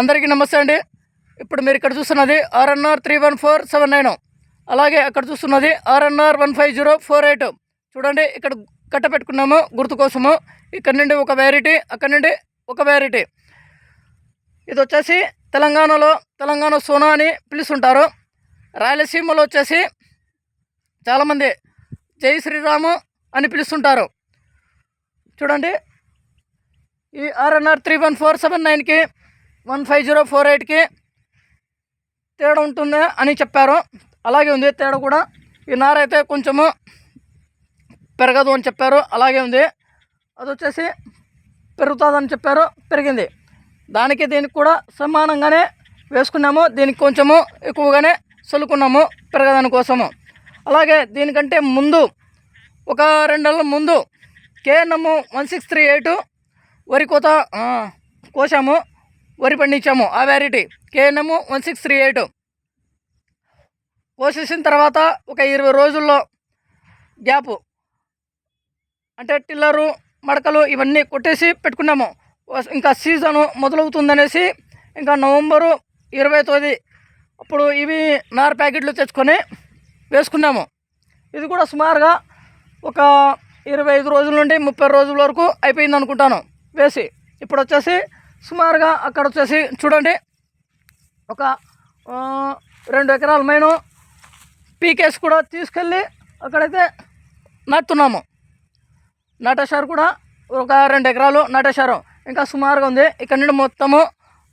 అందరికీ నమస్తే అండి. ఇప్పుడు మీరు ఇక్కడ చూస్తున్నది RNR three one four seven nine. అలాగే అక్కడ చూస్తున్నది RNR one five zero four eight. చూడండి ఇక్కడ కట్ట పెట్టుకున్నాము గుర్తు కోసము. ఇక్కడ నుండి ఒక వెరైటీ అక్కడ నుండి ఒక వెరైటీ ఇది వచ్చేసి తెలంగాణలో తెలంగాణ సోనా అని పిలుస్తుంటారు. రాయలసీమలో వచ్చేసి చాలామంది జై శ్రీరాము అని పిలుస్తుంటారు. చూడండి ఈ RNR three one four seven నైన్కి వన్ ఫైవ్ జీరో ఫోర్ ఎయిట్కి తేడా ఉంటుంది అని చెప్పారు. అలాగే ఉంది తేడా కూడా. ఈ నార అయితే కొంచెము పెరగదు అని చెప్పారు. అలాగే ఉంది. అది వచ్చేసి పెరుగుతుందని చెప్పారు. పెరిగింది. దానికి దీనికి కూడా సమానంగానే వేసుకున్నాము. దీనికి కొంచెము ఎక్కువగానే చల్లుకున్నాము పెరగదాని కోసము. అలాగే దీనికంటే ముందు ఒక రెండు నెలల ముందు KNM one six three eight వరి కోత కోసాము. వరి పండించాము ఆ variety KNM one six three eight కోసేసిన తర్వాత ఒక ఇరవై రోజుల్లో గ్యాపు. అంటే టిల్లరు మడకలు ఇవన్నీ కొట్టేసి పెట్టుకున్నాము. ఇంకా సీజను మొదలవుతుందనేసి ఇంకా నవంబరు ఇరవై తొమ్మిది అప్పుడు ఇవి నార ప్యాకెట్లు తెచ్చుకొని వేసుకున్నాము. ఇది కూడా సుమారుగా ఒక ఇరవై ఐదు రోజుల నుండి ముప్పై రోజుల వరకు అయిపోయింది అనుకుంటాను వేసి ఇప్పుడు వచ్చేసి సుమారుగా అక్కడ వచ్చేసి చూడండి. ఒక రెండు ఎకరాల మైను పీకేస్ కూడా తీసుకెళ్ళి అక్కడైతే నాటుతున్నాము. నాటేశారు కూడా ఒక రెండు ఎకరాలు నాటేశారు. ఇంకా సుమారుగా ఉంది. ఇక్కడ నుండి మొత్తము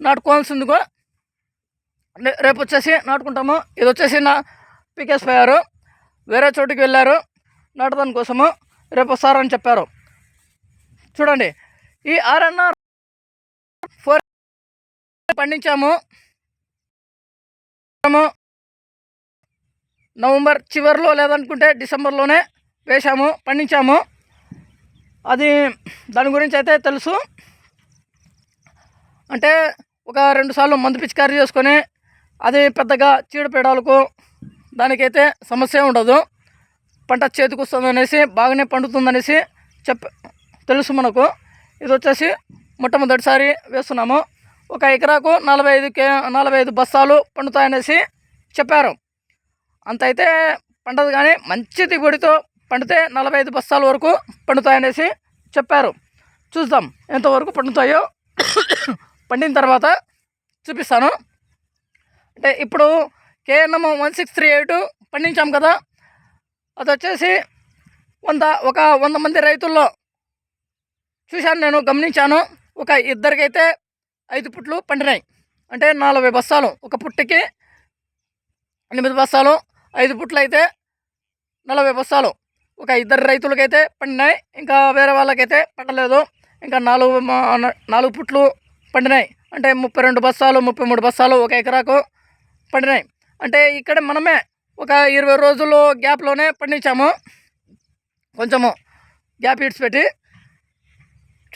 నాటుకోవాల్సింది కూడా రేపు వచ్చేసి నాటుకుంటాము. ఇది వచ్చేసి నా పీకేస్ పోయారు వేరే చోటుకి వెళ్ళారు. నాటదాని కోసము రేపు వస్తారని చెప్పారు. చూడండి. ఈ ఆర్ఎన్ఆర్ ఫోర్ పండించాము. నవంబర్ చివరిలో లేదనుకుంటే డిసెంబర్లోనే వేశాము పండించాము. అది దాని గురించి అయితే తెలుసు. అంటే ఒక రెండు సార్లు మందు పిచికారీ చేసుకొని అది పెద్దగా చీడపీడాలకు దానికైతే సమస్య ఉండదు. పంట చేతికి వస్తుందనేసి బాగానే పండుతుందనేసి చెప్ తెలుసు మనకు. ఇది వచ్చేసి మొట్టమొదటిసారి వేస్తున్నాము. ఒక ఎకరాకు నలభై ఐదు కే నలభై ఐదు బస్తాలు పండుతాయనేసి చెప్పారు. అంత అయితే పండదు కానీ మంచి దిగుబడితో పండితే నలభై ఐదు బస్తాల వరకు పండుతాయనేసి చెప్పారు. చూద్దాం ఎంతవరకు పండుతాయో పండిన తర్వాత చూపిస్తాను. అంటే ఇప్పుడు KNM one six three eight పండించాం కదా అది వచ్చేసి వంద ఒక వంద మంది రైతుల్లో చూశాను నేను గమనించాను. ఒక ఇద్దరికైతే ఐదు పుట్లు పండినాయి. అంటే నలభై బస్తాలు. ఒక పుట్టకి ఎనిమిది బస్తాలు. ఐదు పుట్లు అయితే నలభై బస్తాలు. ఒక ఇద్దరు రైతులకైతే పండినాయి. ఇంకా వేరే వాళ్ళకైతే పండలేదు. ఇంకా నాలుగు మా- నాలుగు పుట్లు పండినాయి. అంటే ముప్పై రెండు బస్తాలు ముప్పై మూడు బస్తాలు ఒక ఎకరాకు పండినాయి. అంటే ఇక్కడ మనమే ఒక ఇరవై రోజులు గ్యాప్లోనే పండించాము. కొంచెము గ్యాప్ ఇడ్స్ పెట్టి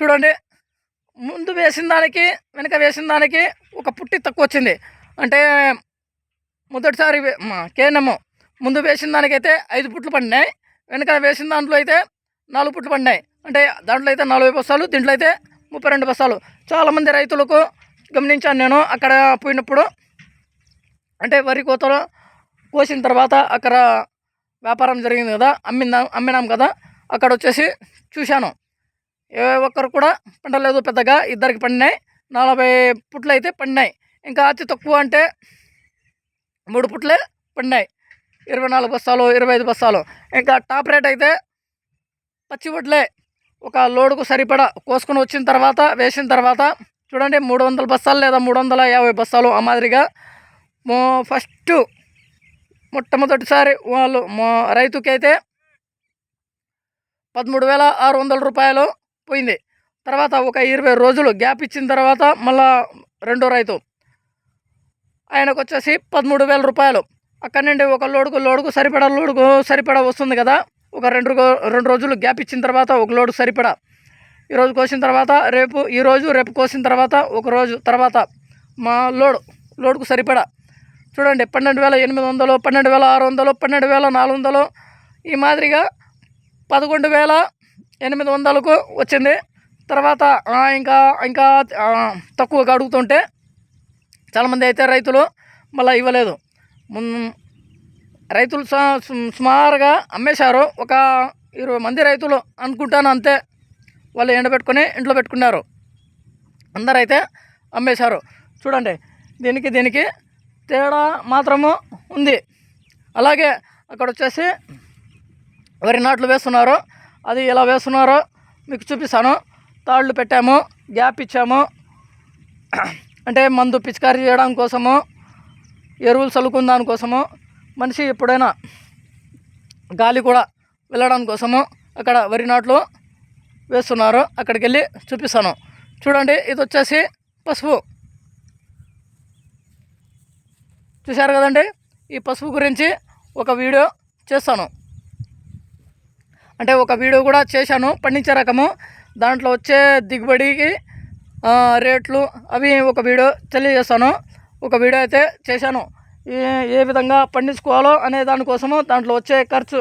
చూడండి. ముందు వేసిన దానికి వెనక వేసిన దానికి ఒక పుట్టి తక్కువ వచ్చింది అంటే మొదటిసారి వే- కేనము ముందు వేసిన దానికైతే ఐదు పుట్లు పడినాయి. వెనక వేసిన దాంట్లో అయితే నాలుగు పుట్లు పడినాయి. అంటే దాంట్లో అయితే నలభై బస్తాలు దీంట్లో అయితే ముప్పై రెండు బస్తాలు చాలామంది రైతులకు గమనించాను నేను అక్కడ పోయినప్పుడు. అంటే వరి కోతలో కోసిన తర్వాత అక్కడ వ్యాపారం జరిగింది కదా అమ్మిందా అమ్మినాం కదా అక్కడ వచ్చేసి చూశాను. ఏ ఒక్కరు కూడా పండలేదు పెద్దగా. ఇద్దరికి పండినాయి. నలభై పుట్లు అయితే పండినాయి. ఇంకా అతి తక్కువ అంటే మూడు పుట్లే పండినాయి. ఇరవై నాలుగు బస్తాలు ఇరవై ఐదు బస్తాలు. ఇంకా టాప్ రేట్ అయితే పచ్చి వడ్లే. ఒక లోడుకు సరిపడా కోసుకొని వచ్చిన తర్వాత వేసిన తర్వాత చూడండి మూడు వందల బస్తాలు లేదా మూడు వందల యాభై బస్తాలు ఆ మాదిరిగా మో ఫస్ట్ మొట్టమొదటిసారి వాళ్ళు మా రైతుకి అయితే పదమూడు వేల ఆరు వందల రూపాయలు పోయింది. తర్వాత ఒక ఇరవై రోజులు గ్యాప్ ఇచ్చిన తర్వాత మళ్ళా రెండో రైతు. ఆయనకు వచ్చేసి పదమూడు వేల రూపాయలు. అక్కడి నుండి ఒక లోడుకు లోడుకు సరిపడా లోడుకు సరిపడా వస్తుంది కదా. ఒక రెండు రెండు రోజులు గ్యాప్ ఇచ్చిన తర్వాత ఒక లోడు సరిపడా. ఈరోజు కోసిన తర్వాత రేపు ఈరోజు రేపు కోసిన తర్వాత ఒక రోజు తర్వాత మా లోడు లోడుకు సరిపడా. చూడండి పన్నెండు వేల ఎనిమిది వందలు పన్నెండు వేల ఆరు వందలు పన్నెండు వేల నాలుగు వందలు. ఈ మాదిరిగా పదకొండు వేల ఎనిమిది వందలకు వచ్చింది. తర్వాత ఇంకా ఇంకా తక్కువగా అడుగుతుంటే చాలామంది అయితే రైతులు మళ్ళీ ఇవ్వలేదు. రైతులు సు- సుమారుగా అమ్మేశారు. ఒక ఇరవై మంది రైతులు అనుకుంటాను అంతే. వాళ్ళు ఎండబెట్టుకొని ఇంట్లో పెట్టుకున్నారు. అందరైతే అమ్మేశారు. చూడండి దీనికి దీనికి తేడా మాత్రము ఉంది. అలాగే అక్కడ వచ్చేసి వరి నాట్లు వేస్తున్నారు. అది ఎలా వేస్తున్నారో మీకు చూపిస్తాను. తాళ్ళు పెట్టాము గ్యాప్ ఇచ్చాము. అంటే మందు పిచికారీ చేయడం కోసము ఎరువులు చల్లుకున్న దానికోసము మనిషి ఎప్పుడైనా గాలి కూడా వెళ్ళడం కోసము అక్కడ వరి నాట్లు వేస్తున్నారు. అక్కడికి వెళ్ళి చూపిస్తాను. చూడండి ఇది వచ్చేసి పసుపు. చూశారు కదండి? ఈ పసుపు గురించి ఒక వీడియో చేస్తాను. అంటే ఒక వీడియో కూడా చేశాను పండించే రకము. దాంట్లో వచ్చే దిగుబడికి రేట్లు అవి ఒక వీడియో తెలియజేస్తాను ఒక వీడియో అయితే చేశాను. ఏ విధంగా పండించుకోవాలో అనే దానికోసము దాంట్లో వచ్చే ఖర్చు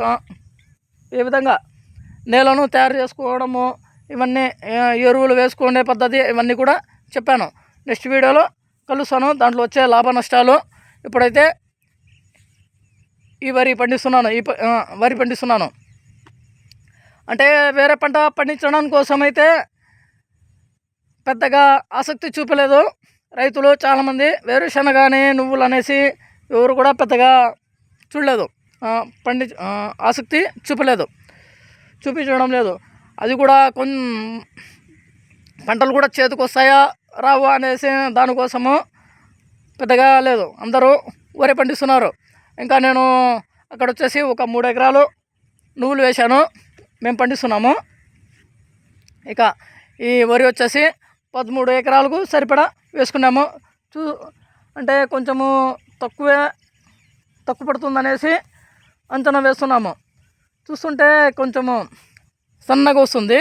ఏ విధంగా నేలను తయారు చేసుకోవడము ఇవన్నీ ఎరువులు వేసుకునే పద్ధతి ఇవన్నీ కూడా చెప్పాను. నెక్స్ట్ వీడియోలో కలుస్తాను. దాంట్లో వచ్చే లాభ నష్టాలు. ఇప్పుడైతే ఈ వరి పండిస్తున్నాను. ఈ వరి పండిస్తున్నాను. అంటే వేరే పంట పండించడం కోసం అయితే పెద్దగా ఆసక్తి చూపలేదు. రైతులు చాలామంది వేరుశనగాని నువ్వులు అనేసి ఎవరు కూడా పెద్దగా చూడలేదు. పండి ఆసక్తి చూపలేదు. చూపించడం లేదు. అది కూడా కొన్ని పంటలు కూడా చేతికి వస్తాయా రావు అనేసి దానికోసము పెద్దగా లేదు. అందరూ వరి పండిస్తున్నారు. ఇంకా నేను అక్కడ వచ్చేసి ఒక మూడు ఎకరాలు నువ్వులు వేశాను. మేము పండిస్తున్నాము. ఇక ఈ వరి వచ్చేసి పదమూడు ఎకరాలకు సరిపడా వేసుకున్నాము. చూ అంటే కొంచెము తక్కువే తక్కువ పడుతుందనేసి అంచనా వేస్తున్నాము. చూస్తుంటే కొంచెము సన్నగా వస్తుంది.